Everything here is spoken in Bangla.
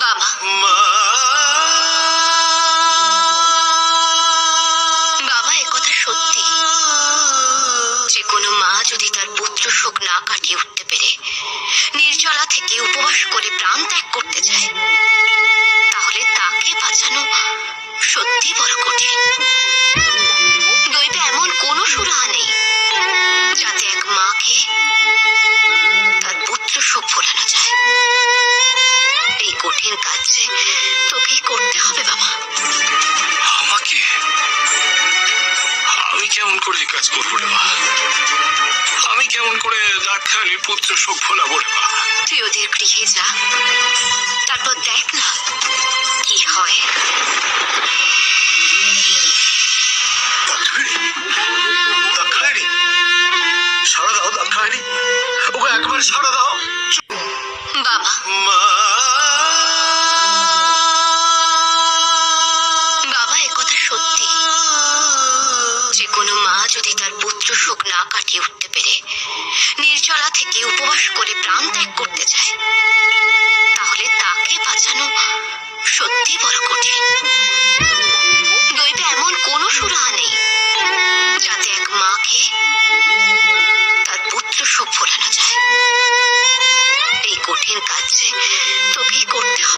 বাবা। বাবা একথা সত্যি। যে কোনো মা যদি তার পুত্র শোক না কাটিয়ে উঠতে পেরে, নির্জলা থেকে উপবাস করে প্রাণ ত্যাগ করতে চায়, তাহলে তাকে বাঁচানো সত্যি বড় কঠিন। তোকেই করতে হবে বাবা। আমাকে? আমি কেমন করে কাজ করব রে মা? আমি কেমন করে দাক্ষায়ণীর পুত্র শোক ভোলাবো রে মা? তুই ওদের গৃহে যা তারপর দেখ না কি হয়। সারা দাও দাক্ষায়ণী ওকে একবার সারা দাও। যদি তার পুত্র শোক না কাটিয়ে উঠতে পেরে, নির্জলা থেকে উপবাস করে প্রাণ ত্যাগ করতে চায়, তাহলে তাকে বাঁচানো সত্যি বড় কঠিন। দৈবে এমন কোনো সুরাহা নেই যাতে এক মাকে তার পুত্র শোক ভোলানো যায়। এই কঠিন কাজ তোকেই করতে হবে।